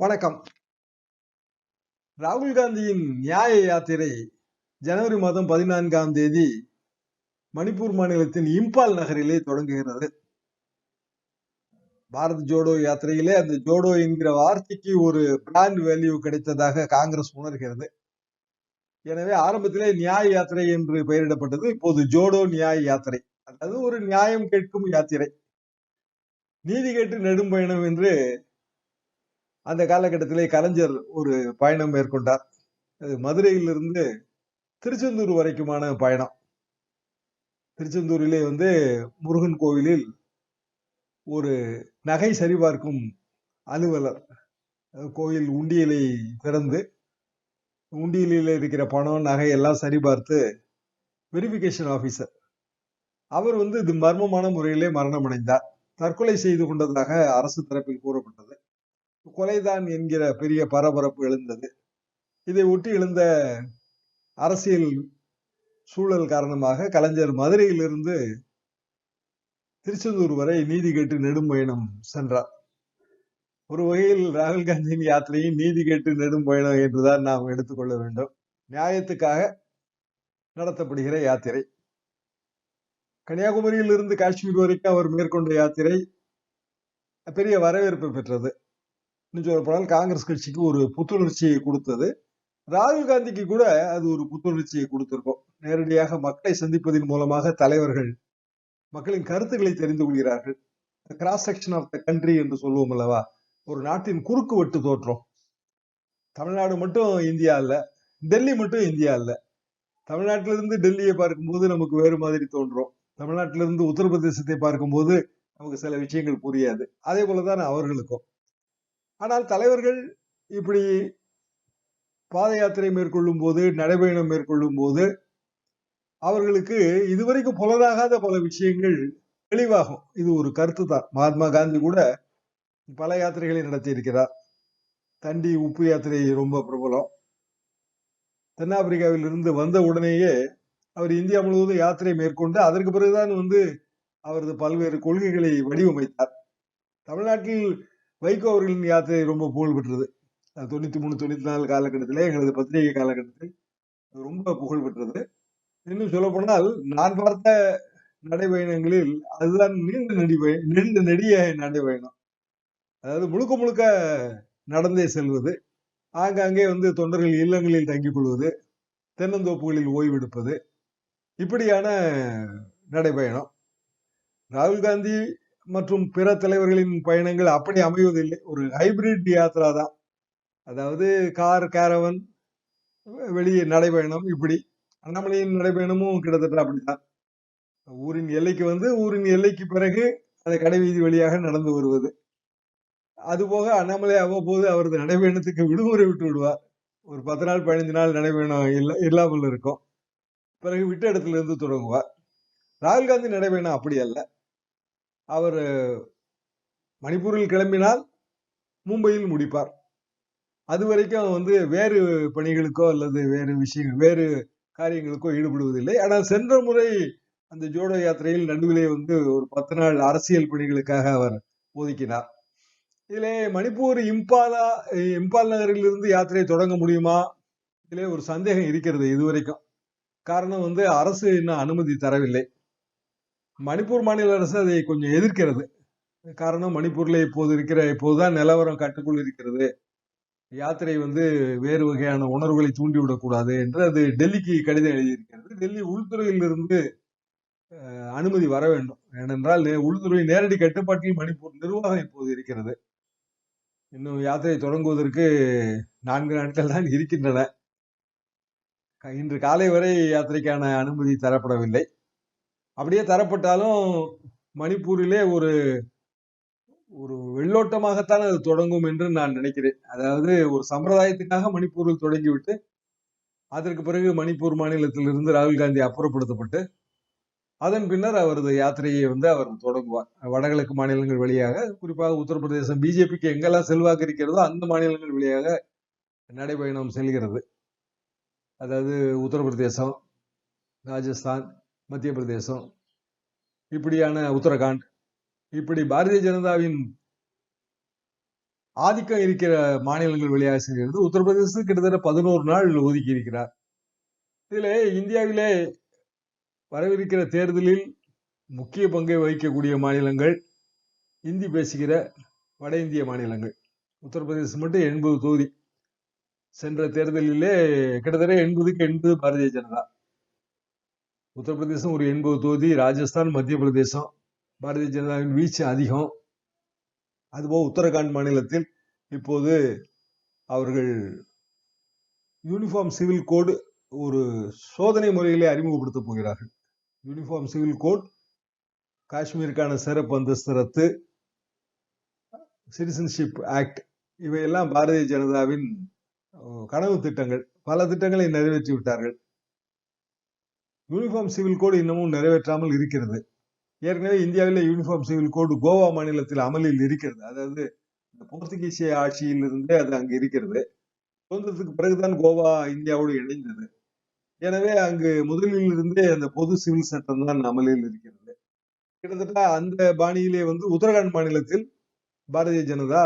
வணக்கம். ராகுல் காந்தியின் நியாய யாத்திரை ஜனவரி மாதம் பதினான்காம் தேதி மணிப்பூர் மாநிலத்தின் இம்பால் நகரிலே தொடங்குகிறது. பாரத் ஜோடோ யாத்திரையிலே அந்த ஜோடோ என்கிற வார்த்தைக்கு ஒரு பிராண்ட் வேல்யூ கிடைத்ததாக காங்கிரஸ் உணர்கிறது. எனவே ஆரம்பத்திலே நியாய யாத்திரை என்று பெயரிடப்பட்டது இப்போது ஜோடோ நியாய யாத்திரை. அதாவது ஒரு நியாயம் கேட்கும் யாத்திரை. நீதி கேட்டு நெடும் பயணம் என்று அந்த காலகட்டத்திலே கலைஞர் ஒரு பயணம் மேற்கொண்டார். அது மதுரையிலிருந்து திருச்செந்தூர் வரைக்குமான பயணம். திருச்செந்தூரிலே வந்து முருகன் கோவிலில் ஒரு நகை சரிபார்க்கும் அலுவலர் கோயில் உண்டியலை திறந்து உண்டியலில் இருக்கிற பணம் நகை எல்லாம் சரிபார்த்து வெரிஃபிகேஷன் ஆபீசர் அவர் வந்து இது மர்மமான முறையிலே மரணமடைந்தார். தற்கொலை செய்து கொண்டதாக அரசு தரப்பில் கூறப்பட்டது. கொலைதான் என்கிற பெரிய பரபரப்பு எழுந்தது. இதை ஒட்டி எழுந்த அரசியல் சூழல் காரணமாக கலைஞர் மதுரையிலிருந்து திருச்செந்தூர் வரை நீதி கேட்டு நெடும் பயணம் சென்றார். ஒரு வகையில் ராகுல் காந்தியின் யாத்திரையும் நீதி கேட்டு நெடும் பயணம் என்றுதான் நாம் எடுத்துக்கொள்ள வேண்டும். நியாயத்துக்காக நடத்தப்படுகிற யாத்திரை. கன்னியாகுமரியிலிருந்து காஷ்மீர் வரைக்கும் அவர் மேற்கொண்ட யாத்திரை பெரிய வரவேற்பு பெற்றது. இன்னும் சொல்ல காங்கிரஸ் கட்சிக்கு ஒரு புத்துணர்ச்சியை கொடுத்தது. ராகுல் காந்திக்கு கூட அது ஒரு புத்துணர்ச்சியை கொடுத்திருக்கும். நேரடியாக மக்களை சந்திப்பதன் மூலமாக தலைவர்கள் மக்களின் கருத்துக்களை தெரிந்து கொள்கிறார்கள். Cross section of the country என்று சொல்லுவோம் அல்லவா? ஒரு நாட்டின் குறுக்கு வெட்டு தோற்றம். தமிழ்நாடு மட்டும் இந்தியா இல்ல டெல்லி மட்டும் இந்தியா இல்ல தமிழ்நாட்டிலிருந்து டெல்லியை பார்க்கும்போது நமக்கு வேறு மாதிரி தோன்றும். தமிழ்நாட்டிலிருந்து உத்தரப்பிரதேசத்தை பார்க்கும்போது நமக்கு சில விஷயங்கள் புரியாது. அதே போலதான் அவர்களுக்கும். ஆனால் தலைவர்கள் இப்படி பாத யாத்திரை மேற்கொள்ளும் போது நடைபயணம் மேற்கொள்ளும் போது அவர்களுக்கு இதுவரைக்கும் புலனாகாத பல விஷயங்கள் தெளிவாகும். இது ஒரு கருத்து தான் மகாத்மா காந்தி கூட பல யாத்திரைகளை நடத்தி இருக்கிறார் தண்டி உப்பு யாத்திரை ரொம்ப பிரபலம். தென்னாப்பிரிக்காவில் இருந்து வந்த உடனேயே அவர் இந்தியா முழுவதும் யாத்திரை மேற்கொண்டு அதற்கு பிறகுதான் வந்து அவரது பல்வேறு கொள்கைகளை வடிவமைத்தார். தமிழ்நாட்டில் வைகோ அவர்களின் யாத்திரை ரொம்ப புகழ் பெற்றது தொண்ணூத்தி மூணு தொண்ணூத்தி நாலு காலகட்டத்தில் எங்களது பத்திரிகை காலகட்டத்தில் ரொம்ப புகழ் பெற்றது இன்னும் சொல்லப்போனால் நான் பார்த்த நடைபயணங்களில் அதுதான் நீண்ட நடிபய நீண்ட நெடிய நடைபயணம். அதாவது முழுக்க முழுக்க நடந்தே செல்வது ஆங்காங்கே வந்து தொண்டர்கள் இல்லங்களில் தங்கிக் கொள்வது தென்னந்தோப்புகளில் ஓய்வெடுப்பது இப்படியான நடைபயணம். ராகுல் காந்தி மற்றும் பிற தலைவர்களின் பயணங்கள் அப்படி அமைவதில்லை. ஒரு ஹைபிரிட் யாத்ரா தான். அதாவது கார் கேரவன் வெளியே நடைபயணம் இப்படி. அண்ணாமலையின் நடைபயணமும் கிட்டத்தட்ட அப்படித்தான். ஊரின் எல்லைக்கு வந்து ஊரின் எல்லைக்கு பிறகு அந்த கடைவீதி வழியாக நடந்து வருவது. அதுபோக அண்ணாமலை அவ்வப்போது அவரது நடைபயணத்துக்கு விடுமுறை விட்டு விடுவார். ஒரு பத்து நாள் பதினஞ்சு நாள் நடைபயணம் இல்ல இல்லாமல் இருக்கும். பிறகு விட்ட இடத்துல இருந்து தொடங்குவார். ராகுல் காந்தி நடைபயணம் அப்படி அல்ல. அவர் மணிப்பூரில் கிளம்பினால் மும்பையில் முடிப்பார். அது வரைக்கும் வந்து வேறு பணிகளுக்கோ அல்லது வேறு விஷயங்கள் வேறு காரியங்களுக்கோ ஈடுபடுவதில்லை. ஆனால் சென்ற முறை அந்த ஜோடோ யாத்திரையில் நடுவிலே வந்து ஒரு பத்து நாள் அரசியல் பணிகளுக்காக அவர் ஒதுக்கினார். இதிலே மணிப்பூர் இம்பாலா இம்பால் நகரிலிருந்து யாத்திரையை யாத்திரை தொடங்க முடியுமா? இதிலே ஒரு சந்தேகம் இருக்கிறது இதுவரைக்கும் காரணம் வந்து அரசு இன்னும் அனுமதி தரவில்லை. மணிப்பூர் மாநில அரசு அதை கொஞ்சம் எதிர்க்கிறது. காரணம் மணிப்பூரில் இப்போது இருக்கிற இப்போதுதான் நிலவரம் கட்டுக்குள் இருக்கிறது. யாத்திரை வந்து வேறு வகையான உணர்வுகளை தூண்டிவிடக்கூடாது என்று அது டெல்லிக்கு கடிதம் எழுதியிருக்கிறது. டெல்லி உள்துறையிலிருந்து அனுமதி வர வேண்டும். ஏனென்றால் உள்துறை நேரடி கட்டுப்பாட்டில் மணிப்பூர் நிர்வாகம் இப்போது இருக்கிறது. இன்னும் யாத்திரை தொடங்குவதற்கு நான்கு நாட்கள் தான் இருக்கின்றன. இன்று காலை வரை யாத்திரைக்கான அனுமதி தரப்படவில்லை. அப்படியே தரப்பட்டாலும் மணிப்பூரிலே ஒரு ஒரு வெள்ளோட்டமாகத்தான் அது தொடங்கும் என்று நான் நினைக்கிறேன். அதாவது ஒரு சம்பிரதாயத்துக்காக மணிப்பூரில் தொடங்கிவிட்டு அதற்கு பிறகு மணிப்பூர் மாநிலத்திலிருந்து ராகுல் காந்தி அப்புறப்படுத்தப்பட்டு அதன் பின்னர் அவரது யாத்திரையை வந்து அவர் தொடங்குவார். வடகிழக்கு மாநிலங்கள் வழியாக குறிப்பாக உத்தரப்பிரதேசம் பிஜேபிக்கு எங்கெல்லாம் செல்வாக்கு இருக்கிறதோ அந்த மாநிலங்கள் வழியாக நடைபயணம் செல்கிறது. அதாவது உத்தரப்பிரதேசம் ராஜஸ்தான் மத்திய பிரதேசம் இப்படியான உத்தரகாண்ட் இப்படி பாரதிய ஜனதாவின் ஆதிக்கம் இருக்கிற மாநிலங்கள் வழியாக செல்கிறது உத்தரப்பிரதேசத்துக்கு கிட்டத்தட்ட பதினோரு நாள் ஒதுக்கி இருக்கிறார். இதில் இந்தியாவிலே வரவிருக்கிற தேர்தலில் முக்கிய பங்கை வகிக்கக்கூடிய மாநிலங்கள் இந்தி பேசுகிற வட இந்திய மாநிலங்கள். உத்தரப்பிரதேசம் மட்டும் எண்பது தொகுதி. சென்ற தேர்தலிலே கிட்டத்தட்ட எண்பதுக்கு எண்பது பாரதிய ஜனதா. உத்தரப்பிரதேசம் ஒரு எண்பது தொகுதி ராஜஸ்தான் மத்திய பிரதேசம் பாரதிய ஜனதாவின் வீச்சு அதிகம். அதுபோக உத்தரகாண்ட் மாநிலத்தில் இப்போது அவர்கள் யூனிஃபார்ம் சிவில் கோடு ஒரு சோதனை முறையிலே அறிமுகப்படுத்தப் போகிறார்கள். யூனிஃபார்ம் சிவில் கோட் காஷ்மீருக்கான சிறப்பு அந்தஸ்து ரத்து சிட்டிசன்ஷிப் ஆக்ட் இவையெல்லாம் பாரதிய ஜனதாவின் கனவு திட்டங்கள். பல திட்டங்களை நிறைவேற்றி விட்டார்கள் யூனிஃபார்ம் சிவில் கோடு இன்னமும் நிறைவேற்றாமல் இருக்கிறது. ஏற்கனவே இந்தியாவில் யூனிஃபார்ம் சிவில் கோடு கோவா மாநிலத்தில் அமலில் இருக்கிறது. அதாவது இந்த போர்த்துகீசிய ஆட்சியில் இருந்தே அது அங்கு இருக்கிறது. சுதந்திரத்துக்கு பிறகுதான் கோவா இந்தியாவோடு இணைந்தது. எனவே அங்கு முதலில் இருந்தே அந்த பொது சிவில் சட்டம் தான் அமலில் இருக்கிறது. கிட்டத்தட்ட அந்த பாணியிலே வந்து உத்தரகாண்ட் மாநிலத்தில் பாரதிய ஜனதா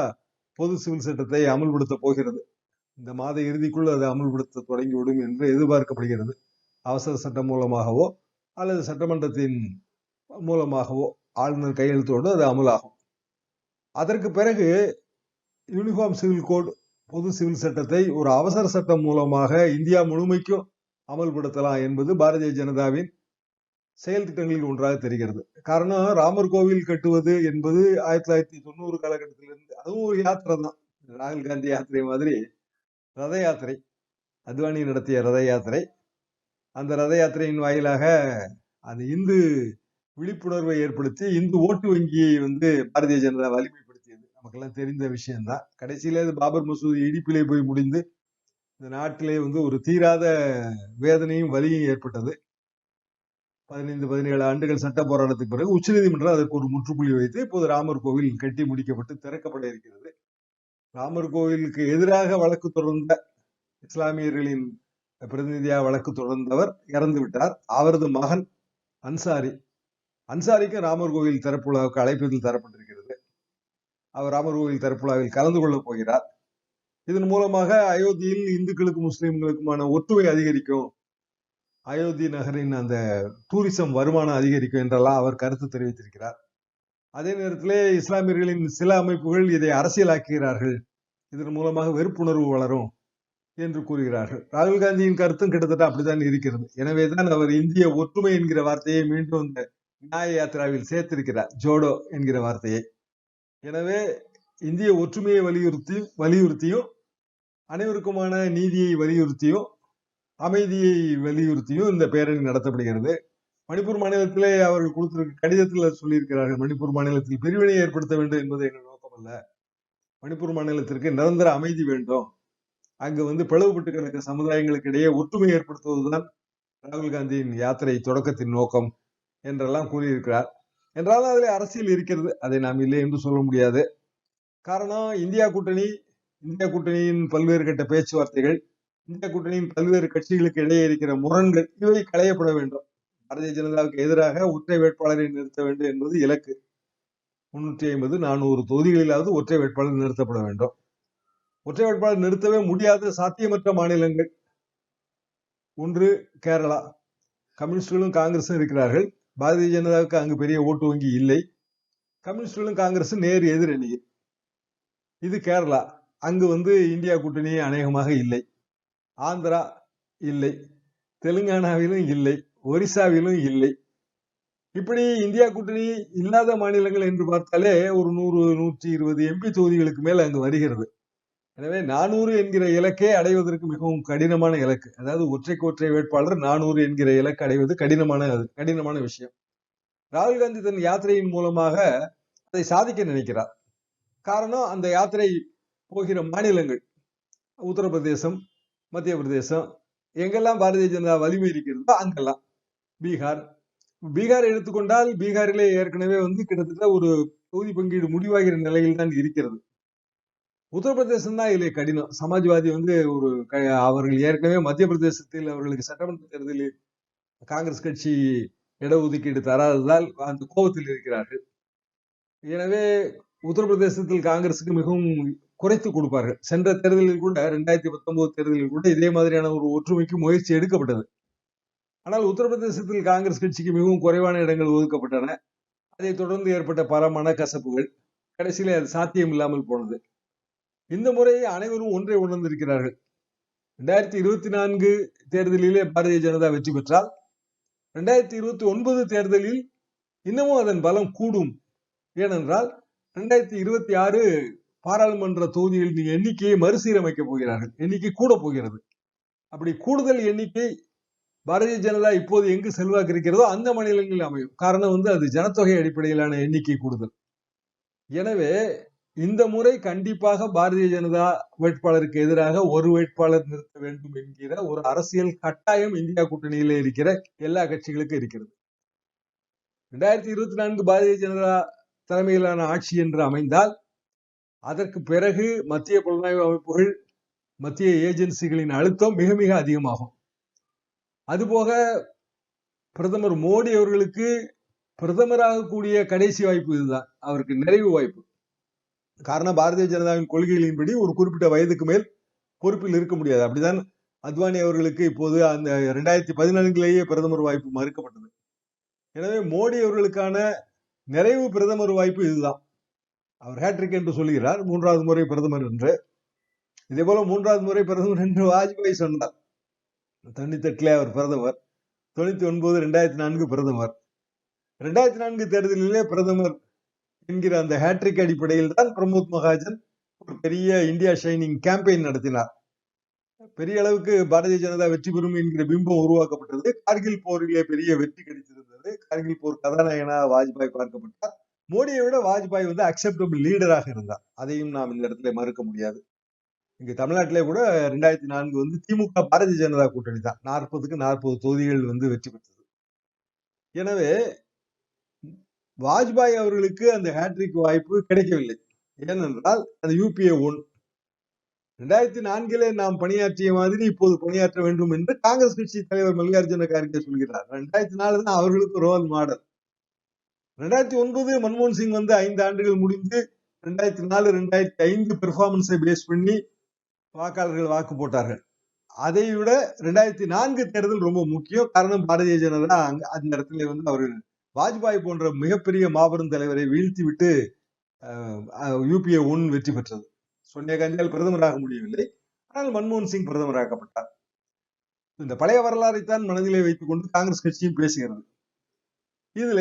பொது சிவில் சட்டத்தை அமல்படுத்த போகிறது. இந்த மாத இறுதிக்குள் அதை அமல்படுத்த தொடங்கிவிடும் என்று எதிர்பார்க்கப்படுகிறது. அவசர சட்டம் மூலமாகவோ அல்லது சட்டமன்றத்தின் மூலமாகவோ ஆளுநர் கையெழுத்தோடு அது அமலாகும். அதற்கு பிறகு யூனிஃபார்ம் சிவில் கோட் பொது சிவில் சட்டத்தை ஒரு அவசர சட்டம் மூலமாக இந்தியா முழுமைக்கும் அமல்படுத்தலாம் என்பது பாரதிய ஜனதாவின் செயல் திட்டங்களில் ஒன்றாக தெரிகிறது. காரணம் ராமர் கோவில் கட்டுவது என்பது ஆயிரத்தி தொள்ளாயிரத்தி தொண்ணூறு காலகட்டத்திலிருந்து அதுவும் ஒரு யாத்திரை தான். ராகுல் காந்தி யாத்திரை மாதிரி ரத யாத்திரை அத்வானி நடத்திய ரத யாத்திரை. அந்த ரத யாத்திரையின் வாயிலாக அந்த இந்து விழிப்புணர்வை ஏற்படுத்தி இந்து ஓட்டு வங்கியை வந்து பாரதிய ஜனதா வலிமைப்படுத்தியது. நமக்கெல்லாம் தெரிந்த விஷயம்தான். கடைசியில அது பாபர் மசூதி இடிப்பிலே போய் முடிந்து இந்த நாட்டிலே வந்து ஒரு தீராத வேதனையும் வலியும் ஏற்பட்டது. பதினைந்து பதினேழு ஆண்டுகள் சட்ட போராட்டத்துக்கு பிறகு உச்சநீதிமன்றம் அதற்கு ஒரு முற்றுப்புள்ளி வைத்து இப்போது ராமர் கோவில் கட்டி முடிக்கப்பட்டு திறக்கப்பட இருக்கிறது. ராமர் கோவிலுக்கு எதிராக வழக்கு தொடர்ந்த இஸ்லாமியர்களின் பிரதிநிதியாக வழக்கு தொடர்ந்தவர் இறந்து விட்டார். அவரது மகன் அன்சாரி. அன்சாரிக்கு ராமர் கோவில் திறப்புலாவுக்கு அழைப்பதில் தரப்பட்டிருக்கிறது. அவர் ராமர் கோவில் திறப்புலாவில் கலந்து கொள்ளப் போகிறார். இதன் மூலமாக அயோத்தியில் இந்துக்களுக்கு முஸ்லிம்களுக்குமான ஒற்றுமை அதிகரிக்கும். அயோத்தி நகரின் அந்த டூரிசம் வருமானம் அதிகரிக்கும் என்றெல்லாம் அவர் கருத்து தெரிவித்திருக்கிறார். அதே நேரத்திலே இஸ்லாமியர்களின் சில அமைப்புகள் இதை அரசியலாக்குகிறார்கள். இதன் மூலமாக வெறுப்புணர்வு வளரும். என்று கூறுகிறார்கள். ராகுல் காந்தியின் கருத்தும் கிட்டத்தட்ட அப்படித்தான் இருக்கிறது. எனவேதான் அவர் இந்திய ஒற்றுமை என்கிற வார்த்தையை மீண்டும் இந்த நியாய யாத்திராவில் சேர்த்திருக்கிறார். ஜோடோ என்கிற வார்த்தையை. எனவே இந்திய ஒற்றுமையை வலியுறுத்தி வலியுறுத்தியும் அனைவருக்குமான நீதியை வலியுறுத்தியும் அமைதியை வலியுறுத்தியும் இந்த பேரணி நடத்தப்படுகிறது. மணிப்பூர் மாநிலத்திலே அவர்கள் கொடுத்திருக்க கடிதத்தில் சொல்லியிருக்கிறார்கள் மணிப்பூர் மாநிலத்தில் பிரிவினை ஏற்படுத்த வேண்டும் என்பது எங்கள் நோக்கம் அல்ல. மணிப்பூர் மாநிலத்திற்கு நிரந்தர அமைதி வேண்டும். அங்கு வந்து பிளவுபட்டு கிடக்கிற சமுதாயங்களுக்கு இடையே ஒற்றுமை ஏற்படுத்துவதுதான் ராகுல் காந்தியின் யாத்திரை தொடக்கத்தின் நோக்கம் என்றெல்லாம் கூறியிருக்கிறார். என்றாலும் அதில் அரசியல் இருக்கிறது. அதை நாம் இல்லை என்று சொல்ல முடியாது. காரணம் இந்தியா கூட்டணி இந்தியா கூட்டணியின் பல்வேறு கட்ட பேச்சுவார்த்தைகள் இந்தியா கூட்டணியின் பல்வேறு கட்சிகளுக்கு இடையே இருக்கிற முரண்கள் இவை களையப்பட வேண்டும். பாரதிய ஜனதாவுக்கு எதிராக ஒற்றை வேட்பாளரை நிறுத்த வேண்டும் என்பது இலக்கு. முன்னூற்றி ஐம்பது நானூறு தொகுதிகளிலாவது ஒற்றை வேட்பாளர் நிறுத்தப்பட வேண்டும். ஒற்றை வேட்பாளர் நிறுத்தவே முடியாத சாத்தியமற்ற மாநிலங்கள். ஒன்று கேரளா. கம்யூனிஸ்டுகளும் காங்கிரசும் இருக்கிறார்கள். பாரதிய ஜனதாவுக்கு அங்கு பெரிய ஓட்டு வங்கி இல்லை. கம்யூனிஸ்டுகளும் காங்கிரஸும் நேர் எதிரணியில் இது கேரளா. அங்கு வந்து இந்தியா கூட்டணி அநேகமாக இல்லை. ஆந்திரா இல்லை. தெலுங்கானாவிலும் இல்லை. ஒரிசாவிலும் இல்லை. இப்படி இந்தியா கூட்டணி இல்லாத மாநிலங்கள் என்று பார்த்தாலே ஒரு நூறு நூற்றி இருபது எம்பி தொகுதிகளுக்கு மேல் அங்கு வருகிறது. எனவே நானூறு என்கிற இலக்கே அடைவதற்கு மிகவும் கடினமான இலக்கு. அதாவது ஒற்றைக்கு ஒற்றை வேட்பாளர் நானூறு என்கிற இலக்கு அடைவது கடினமான கடினமான விஷயம். ராகுல் காந்தி தன் யாத்திரையின் மூலமாக அதை சாதிக்க நினைக்கிறார். காரணம் அந்த யாத்திரை போகிற மாநிலங்கள் உத்தரப்பிரதேசம் மத்திய பிரதேசம் எங்கெல்லாம் பாரதிய ஜனதா வலிமை இருக்கிறதோ அங்கெல்லாம். பீகார். பீகார் எடுத்துக்கொண்டால் பீகாரிலே ஏற்கனவே வந்து கிட்டத்தட்ட ஒரு தொகுதி பங்கீடு முடிவாகிற நிலையில் தான் இருக்கிறது. உத்தரப்பிரதேசம் தான் இதுல கடினம். சமாஜ்வாதி வந்து ஒரு அவர்கள் ஏற்கனவே மத்திய பிரதேசத்தில் அவர்களுக்கு சட்டமன்ற தேர்தலில் காங்கிரஸ் கட்சி இடஒதுக்கீடு தராததால் அந்த கோபத்தில் இருக்கிறார்கள். எனவே உத்தரப்பிரதேசத்தில் காங்கிரசுக்கு மிகவும் குறைத்து கொடுப்பார்கள். சென்ற தேர்தலில் கூட ரெண்டாயிரத்தி பத்தொன்பது தேர்தலில் கூட இதே மாதிரியான ஒரு ஒற்றுமைக்கு முயற்சி எடுக்கப்பட்டது. ஆனால் உத்தரப்பிரதேசத்தில் காங்கிரஸ் கட்சிக்கு மிகவும் குறைவான இடங்கள் ஒதுக்கப்பட்டன. அதைத் தொடர்ந்து ஏற்பட்ட பல மனக்கசப்புகள். கடைசியில அது சாத்தியம் இல்லாமல் போனது. இந்த முறை அனைவரும் ஒன்றை உணர்ந்திருக்கிறார்கள். ரெண்டாயிரத்தி இருபத்தி நான்கு தேர்தலிலே பாரதிய ஜனதா வெற்றி பெற்றால் ரெண்டாயிரத்தி இருபத்தி ஒன்பது தேர்தலில் இன்னமும் அதன் பலம் கூடும். ஏனென்றால் ரெண்டாயிரத்தி இருபத்தி ஆறு பாராளுமன்ற தொகுதிகளின் எண்ணிக்கையை மறுசீரமைக்க போகிறார்கள். எண்ணிக்கை கூட போகிறது. அப்படி கூடுதல் எண்ணிக்கை பாரதிய ஜனதா இப்போது எங்கு செல்வாக்கு இருக்கிறதோ அந்த மாநிலங்களில் அமையும். காரணம் வந்து அது ஜனத்தொகை அடிப்படையிலான எண்ணிக்கை கூடுதல். எனவே இந்த முறை கண்டிப்பாக பாரதிய ஜனதா வேட்பாளருக்கு எதிராக ஒரு வேட்பாளர் நிறுத்த வேண்டும் என்கிற ஒரு அரசியல் கட்டாயம் இந்தியா கூட்டணியில இருக்கிற எல்லா கட்சிகளுக்கும் இருக்கிறது. ரெண்டாயிரத்தி இருபத்தி நான்கு பாரதிய ஜனதா தலைமையிலான ஆட்சி என்று அமைந்தால் அதற்கு பிறகு மத்திய புலனாய்வு அமைப்புகள் மத்திய ஏஜென்சிகளின் அழுத்தம் மிக மிக அதிகமாகும். அதுபோக பிரதமர் மோடி அவர்களுக்கு பிரதமராகக்கூடிய கடைசி வாய்ப்பு இதுதான். அவருக்கு நிறைவு வாய்ப்பு. காரணம் பாரதிய ஜனதாவின் கொள்கைகளின்படி ஒரு குறிப்பிட்ட வயதுக்கு மேல் பொறுப்பில் இருக்க முடியாது. அப்படிதான் அத்வானி அவர்களுக்கு இப்போது அந்த இரண்டாயிரத்தி பதினான்கிலேயே பிரதமர் வாய்ப்பு மறுக்கப்பட்டது. எனவே மோடி அவர்களுக்கான நிறைவு பிரதமர் வாய்ப்பு இதுதான். அவர் ஹேட்ரிக் என்று சொல்கிறார் மூன்றாவது முறை பிரதமர் என்று. இதே போல மூன்றாவது முறை பிரதமர் என்று வாஜ்பாய் சொன்னார். தொண்ணூத்தி எட்டுல அவர் பிரதமர் தொண்ணூத்தி ஒன்பது ரெண்டாயிரத்தி நான்கு பிரதமர். ரெண்டாயிரத்தி நான்கு தேர்தலிலே பிரதமர் என்கிற அந்த ஹேட்ரிக் அடிப்படையில் தான் பிரமோத் மகாஜன் ஒரு பெரிய இந்தியா ஷைனிங் கேம்பெயின் நடத்தினார். பெரிய அளவுக்கு பாரதிய ஜனதா வெற்றி பெறும் என்கிற பிம்பம் உருவாக்கப்பட்டது. கார்கில் போரிலே பெரிய வெற்றி கிடைத்திருந்தது. கார்கில் போர் கதாநாயகனா வாஜ்பாய் பார்க்கப்பட்டார். மோடியை விட வாஜ்பாய் வந்து அக்செப்டபிள் லீடராக இருந்தார். அதையும் நாம் இந்த இடத்துல மறுக்க முடியாது. இங்க தமிழ்நாட்டிலே கூட ரெண்டாயிரத்தி நான்கு வந்து திமுக பாரதிய ஜனதா கூட்டணி தான். நாற்பதுக்கு நாற்பது தொகுதிகள் வந்து வெற்றி பெற்றது. எனவே வாஜ்பாய் அவர்களுக்கு அந்த ஹேட்ரிக் வாய்ப்பு கிடைக்கவில்லை. ஏனென்றால் அந்த யூபிஏ ஒன் ரெண்டாயிரத்தி நான்கிலே நாம் பணியாற்றிய மாதிரி இப்போது பணியாற்ற வேண்டும் என்று காங்கிரஸ் கட்சி தலைவர் மல்லிகார்ஜுன கார்கே சொல்கிறார். ரெண்டாயிரத்தி நாலு தான் அவர்களுக்கு ரோல் மாடல். ரெண்டாயிரத்தி ஒன்பது மன்மோகன் சிங் வந்து ஐந்து ஆண்டுகள் முடிந்து ரெண்டாயிரத்தி நாலு ரெண்டாயிரத்தி ஐந்து பெர்ஃபார்மன்ஸை பேஸ் பண்ணி வாக்காளர்கள் வாக்கு போட்டார்கள். அதை விட ரெண்டாயிரத்தி நான்கு தேர்தல் ரொம்ப முக்கியம். காரணம் பாரதிய ஜனதா அங்க அந்த இடத்துல வந்து அவர்கள் வாஜ்பாய் போன்ற மிகப்பெரிய மாபெரும் தலைவரை வீழ்த்திவிட்டு யூபிஏ ஒன் வெற்றி பெற்றது. சோனியா காந்தியால் பிரதமராக முடியவில்லை. ஆனால் மன்மோகன் சிங் பிரதமராக்கப்பட்டார். இந்த பழைய வரலாறைத்தான் மனதிலே வைத்துக் கொண்டு காங்கிரஸ் கட்சியும் பேசுகிறது. இதுல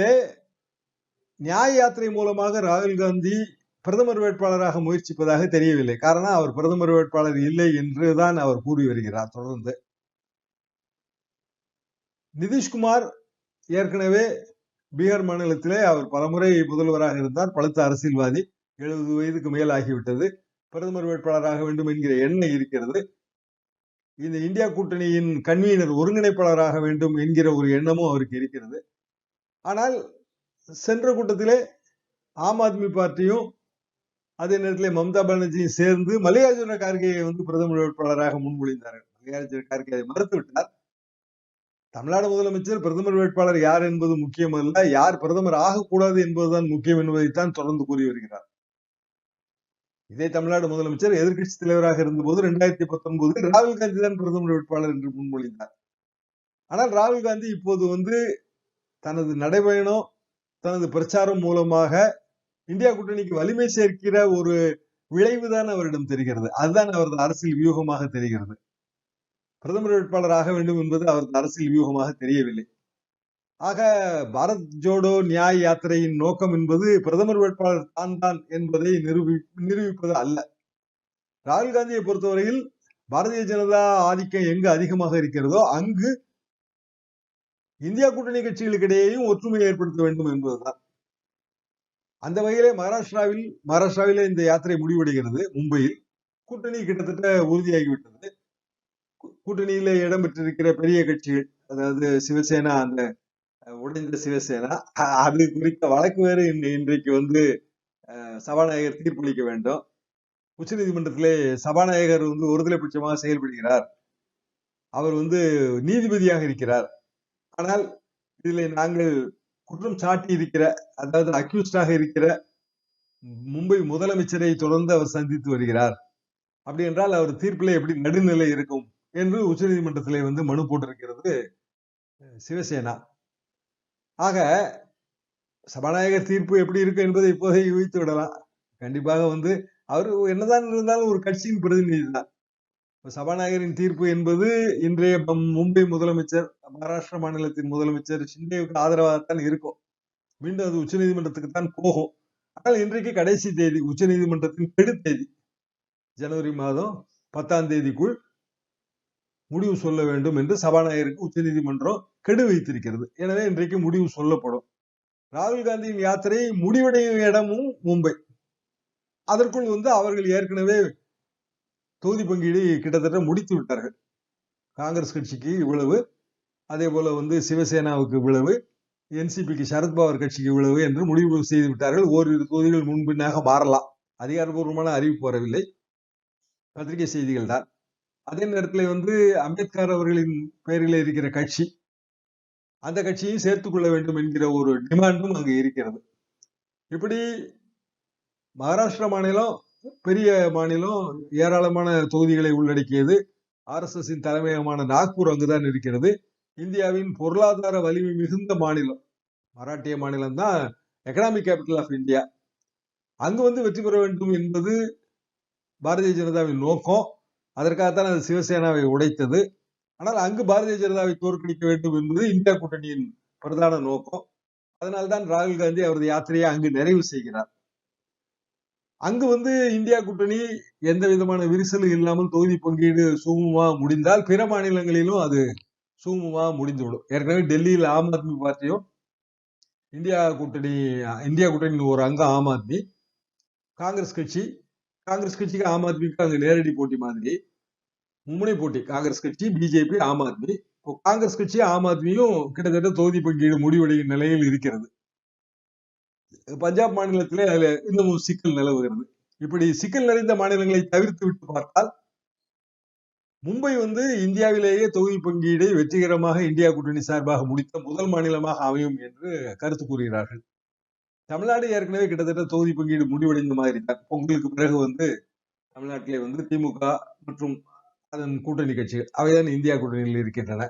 நியாய யாத்திரை மூலமாக ராகுல் காந்தி பிரதமர் வேட்பாளராக முயற்சிப்பதாக தெரியவில்லை. காரணம் அவர் பிரதமர் வேட்பாளர் இல்லை என்றுதான் அவர் கூறி வருகிறார் தொடர்ந்து. நிதிஷ்குமார் ஏற்கனவே பீகார் மாநிலத்திலே அவர் பலமுறை முதல்வராக இருந்தார். பழுத்த அரசியல்வாதி எழுபது வயதுக்கு மேல் ஆகிவிட்டது. பிரதமர் வேட்பாளராக வேண்டும் என்கிற எண்ணம் இருக்கிறது. இந்த இந்தியா கூட்டணியின் கன்வீனர் ஒருங்கிணைப்பாளராக வேண்டும் என்கிற ஒரு எண்ணமும் அவருக்கு இருக்கிறது. ஆனால் சென்ற கூட்டத்திலே ஆம் ஆத்மி பார்ட்டியும் அதே நேரத்தில் மம்தா பானர்ஜியும் சேர்ந்து மல்லிகார்ஜுன கார்கேயை வந்து பிரதமர் வேட்பாளராக முன்மொழிந்தார்கள். மல்லிகார்ஜுன கார்கே அதை மறுத்துவிட்டார். தமிழ்நாடு முதலமைச்சர் பிரதமர் வேட்பாளர் யார் என்பது முக்கியம் அல்ல யார் பிரதமர் ஆகக்கூடாது என்பதுதான் முக்கியம் என்பதைத்தான் தொடர்ந்து கூறி வருகிறார். இதே தமிழ்நாடு முதலமைச்சர் எதிர்கட்சி தலைவராக இருந்தபோது ரெண்டாயிரத்தி பத்தொன்பது ராகுல் காந்தி தான் பிரதமர் வேட்பாளர் என்று முன்மொழிந்தார். ஆனால் ராகுல் காந்தி இப்போது வந்து தனது நடைபயணம் தனது பிரச்சாரம் மூலமாக இந்தியா கூட்டணிக்கு வலிமை சேர்க்கிற ஒரு விளைவுதான் அவரிடம் தெரிகிறது. அதுதான் அவரது அரசியல் வியூகமாக தெரிகிறது. பிரதமர் வேட்பாளராக வேண்டும் என்பது அவரது அரசியல் வியூகமாக தெரியவில்லை. ஆக பாரத் ஜோடோ நியாய் யாத்திரையின் நோக்கம் என்பது பிரதமர் வேட்பாளர் தான் தான் என்பதை நிரூபி நிரூபிப்பது அல்ல. ராகுல் காந்தியை பொறுத்தவரையில் பாரதிய ஜனதா ஆதிக்கம் எங்கு அதிகமாக இருக்கிறதோ அங்கு இந்தியா கூட்டணி கட்சிகளுக்கிடையேயும் ஒற்றுமை ஏற்படுத்த வேண்டும் என்பதுதான். அந்த வகையிலே மகாராஷ்டிராவில் மகாராஷ்டிராவிலே இந்த யாத்திரை முடிவடைகிறது. மும்பையில் கூட்டணி கிட்டத்தட்ட உறுதியாகிவிட்டது. கூட்டணியில இடம் பெற்றிருக்கிற பெரிய கட்சிகள் அதாவது சிவசேனா அந்த உடைந்த சிவசேனா அது குறித்த வழக்கு வேறு இன்றைக்கு வந்து சபாநாயகர் தீர்ப்பளிக்க வேண்டும். உச்ச நீதிமன்றத்திலே சபாநாயகர் வந்து ஒருதலைபட்சமாக செயல்படுகிறார். அவர் வந்து நீதிபதியாக இருக்கிறார். ஆனால் இதில் நாங்கள் குற்றம் சாட்டி இருக்கிற அதாவது அக்யூஸ்டாக இருக்கிற மும்பை முதலமைச்சரை தொடர்ந்து அவர் சந்தித்து வருகிறார். அப்படி என்றால் அவர் தீர்ப்பிலே எப்படி நடுநிலை இருக்கும்? என்று உச்சநீதிமன்றத்திலே வந்து மனு போட்டிருக்கிறது சிவசேனா. ஆக சபாநாயகர் தீர்ப்பு எப்படி இருக்கு என்பதை இப்போதை யூகித்து விடலாம். கண்டிப்பாக வந்து அவர் என்னதான் இருந்தாலும் ஒரு கட்சியின் பிரதிநிதி தான் சபாநாயகரின் தீர்ப்பு என்பது இன்றைய மும்பை முதலமைச்சர் மகாராஷ்டிரா மாநிலத்தின் முதலமைச்சர் ஷிண்டேவுக்கு ஆதரவாகத்தான் இருக்கும். மீண்டும் அது உச்சநீதிமன்றத்துக்கு தான் போகும். ஆனால் இன்றைக்கு கடைசி தேதி உச்சநீதிமன்றத்தின் கெடு தேதி ஜனவரி மாதம் பத்தாம் தேதிக்குள் முடிவு சொல்ல வேண்டும் என்று சபாநாயகருக்கு உச்சநீதிமன்றம் கெடு வைத்திருக்கிறது எனவே இன்றைக்கு முடிவு சொல்லப்படும். ராகுல் காந்தியின் யாத்திரை முடிவடையும் இடமும் மும்பை. அதற்குள் வந்து அவர்கள் ஏற்கனவே தொகுதி பங்கீடு கிட்டத்தட்ட முடித்து விட்டார்கள். காங்கிரஸ் கட்சிக்கு இவ்வளவு அதே போல வந்து சிவசேனாவுக்கு இவ்வளவு என்சிபிக்கு சரத்பவார் கட்சிக்கு இவ்வளவு என்று முடிவு செய்து விட்டார்கள். ஓரிரு தொகுதிகள் முன்பின்னாக மாறலாம். அதிகாரப்பூர்வமான அறிவிப்பு வரவில்லை. பத்திரிகை செய்திகள் தான். அதே நேரத்தில் வந்து அம்பேத்கர் அவர்களின் பெயரில் இருக்கிற கட்சி அந்த கட்சியையும் சேர்த்து கொள்ள வேண்டும் என்கிற ஒரு டிமாண்டும் அங்கு இருக்கிறது. இப்படி மகாராஷ்டிரா மாநிலம் பெரிய மாநிலம் ஏராளமான தொகுதிகளை உள்ளடக்கியது. ஆர்எஸ்எஸின் தலைமையகமான நாக்பூர் அங்குதான் இருக்கிறது. இந்தியாவின் பொருளாதார வலிமை மிகுந்த மாநிலம். மராட்டிய மாநிலம் தான் எக்கனாமிக் கேபிட்டல் ஆஃப் இந்தியா அங்கு வந்து வெற்றி பெற வேண்டும் என்பது பாரதிய ஜனதாவின் நோக்கம். அதற்காகத்தான் அது சிவசேனாவை உடைத்தது. ஆனால் அங்கு பாரதிய ஜனதாவை தோற்கடிக்க வேண்டும் என்பது இந்தியா கூட்டணியின் பிரதான நோக்கம். அதனால்தான் ராகுல் காந்தி அவரது யாத்திரையை அங்கு நிறைவு செய்கிறார். அங்கு வந்து இந்தியா கூட்டணி எந்த விதமான விரிசலும் இல்லாமல் தொகுதி பங்கீடு சுமூகமா முடிந்தால் பிற மாநிலங்களிலும் அது சுமூகமா முடிந்துவிடும். ஏற்கனவே டெல்லியில் ஆம் ஆத்மி பார்ட்டியும் இந்தியா கூட்டணி இந்தியா கூட்டணியின் ஒரு அங்கம் ஆம் ஆத்மி. காங்கிரஸ் கட்சி காங்கிரஸ் கட்சிக்கு ஆம் ஆத்மிக்கு அங்க நேரடி போட்டி மாதிரி மும்முனை போட்டி காங்கிரஸ் கட்சி பிஜேபி ஆம் ஆத்மி. இப்போ காங்கிரஸ் கட்சி ஆம் ஆத்மியும் கிட்டத்தட்ட தொகுதி பங்கீடு முடிவடையும் நிலையில் இருக்கிறது. பஞ்சாப் மாநிலத்திலே அதுல இன்னமும் சிக்கல் நிலவுகிறது. இப்படி சிக்கல் நிறைந்த மாநிலங்களை தவிர்த்து விட்டு பார்த்தால் மும்பை வந்து இந்தியாவிலேயே தொகுதி பங்கீடை வெற்றிகரமாக இந்தியா கூட்டணி சார்பாக முடித்த முதல் மாநிலமாக அமையும் என்று கருத்து கூறுகிறார்கள். தமிழ்நாடு ஏற்கனவே கிட்டத்தட்ட தொகுதி பங்கீடு முடிவடைந்த மாதிரி தான் பொங்கலுக்கு பிறகு வந்து தமிழ்நாட்டிலே வந்து திமுக மற்றும் அதன் கூட்டணி கட்சிகள் அவைதான் இந்தியா கூட்டணியில் இருக்கின்றன.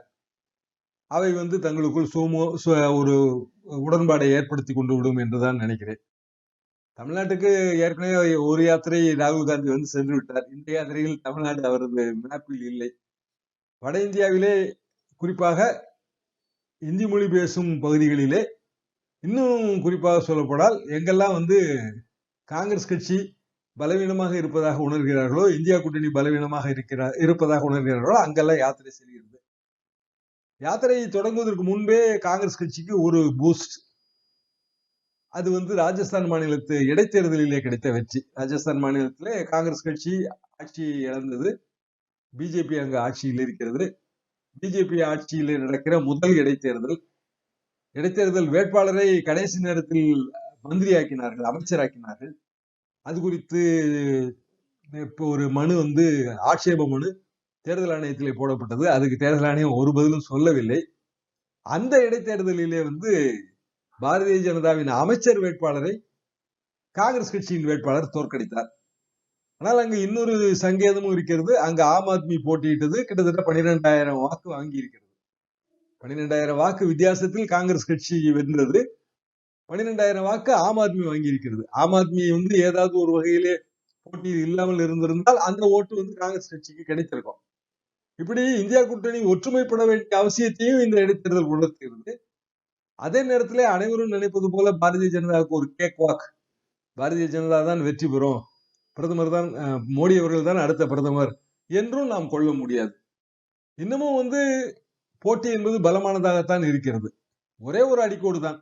அவை வந்து தங்களுக்குள் சுமோ ஒரு உடன்பாடை ஏற்படுத்தி கொண்டு விடும் என்றுதான் நினைக்கிறேன். தமிழ்நாட்டுக்கு ஏற்கனவே ஒரு யாத்திரை ராகுல் காந்தி வந்து சென்று விட்டார். இந்த யாத்திரையில் தமிழ்நாடு அவரது மேப்பில் இல்லை. வட இந்தியாவிலே குறிப்பாக இந்தி மொழி பேசும் பகுதிகளிலே இன்னும் குறிப்பாக சொல்லப்படால் எங்கெல்லாம் வந்து காங்கிரஸ் கட்சி பலவீனமாக இருப்பதாக உணர்கிறார்களோ இந்தியா கூட்டணி பலவீனமாக இருக்கிற இருப்பதாக உணர்கிறார்களோ அங்கெல்லாம் யாத்திரை செல்கிறது. யாத்திரை தொடங்குவதற்கு முன்பே காங்கிரஸ் கட்சிக்கு ஒரு பூஸ்ட் அது வந்து ராஜஸ்தான் மாநிலத்து இடைத்தேர்தலிலே கிடைத்த வெற்றி. ராஜஸ்தான் மாநிலத்திலே காங்கிரஸ் கட்சி ஆட்சி இழந்தது. பிஜேபி அங்கு ஆட்சியில் இருக்கிறது. பிஜேபி ஆட்சியில் நடக்கிற முதல் இடைத்தேர்தல். இடைத்தேர்தல் வேட்பாளரை கடைசி நேரத்தில் மந்திரியாக்கினார்கள் அமைச்சராக்கினார்கள். அது குறித்து இப்போ ஒரு மனு வந்து ஆட்சேப மனு தேர்தல் ஆணையத்திலே போடப்பட்டது. அதுக்கு தேர்தல் ஆணையம் ஒரு பதிலும் சொல்லவில்லை. அந்த இடைத்தேர்தலிலே வந்து பாரதிய ஜனதாவின் அமைச்சர் வேட்பாளரை காங்கிரஸ் கட்சியின் வேட்பாளர் தோற்கடித்தார். ஆனால் அங்கு இன்னொரு சங்கேதமும் இருக்கிறது. அங்கு ஆம் ஆத்மி போட்டியிட்டது. கிட்டத்தட்ட பனிரெண்டாயிரம் வாக்கு வாங்கி இருக்கிறது பன்னிரெண்டாயிரம் வாக்கு வித்தியாசத்தில் காங்கிரஸ் கட்சி வென்றது. பன்னிரெண்டாயிரம் வாக்கு ஆம் ஆத்மி வாங்கி இருக்கிறது ஆம் ஆத்மி வந்து ஏதாவது ஒரு வகையிலே போட்டியில் இல்லாமல் இருந்திருந்தால் அந்த ஓட்டு வந்து காங்கிரஸ் கட்சிக்கு கிடைத்திருக்கும். இப்படி இந்தியா கூட்டணி ஒற்றுமைப்பட வேண்டிய அவசியத்தையும் இந்த இடைத்தேர்தல் உணர்த்துகிறது அதே நேரத்தில் அனைவரும் நினைப்பது போல பாரதிய ஜனதாவுக்கு ஒரு கேக் வாக் பாரதிய ஜனதா தான் வெற்றி பெறும். பிரதமர் தான் அஹ், மோடி அவர்கள் தான் அடுத்த பிரதமர் என்றும் நாம் கொள்ள முடியாது. இன்னமும் வந்து போட்டி என்பது பலமானதாகத்தான் இருக்கிறது. ஒரே ஒரு அடிக்கோடு தான்.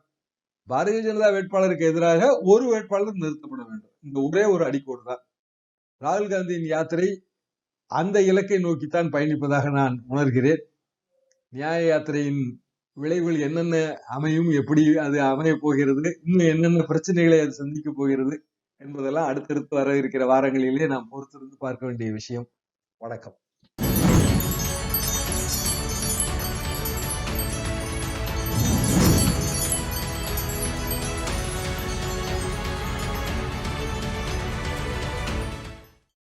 பாரதிய ஜனதா வேட்பாளருக்கு எதிராக ஒரு வேட்பாளர் நிறுத்தப்பட வேண்டும். இந்த ஒரே ஒரு அடிக்கோடு தான். ராகுல் காந்தியின் யாத்திரை அந்த இலக்கை நோக்கித்தான் பயணிப்பதாக நான் உணர்கிறேன். நியாய யாத்திரையின் விளைவுகள் என்னென்ன அமையும் எப்படி அது அமையப் போகிறது இன்னும் என்னென்ன பிரச்சனைகளை அது சந்திக்க போகிறது என்பதெல்லாம் அடுத்தடுத்து வர இருக்கிற வாரங்களிலே நாம் பொறுத்திருந்து பார்க்க வேண்டிய விஷயம். வணக்கம்.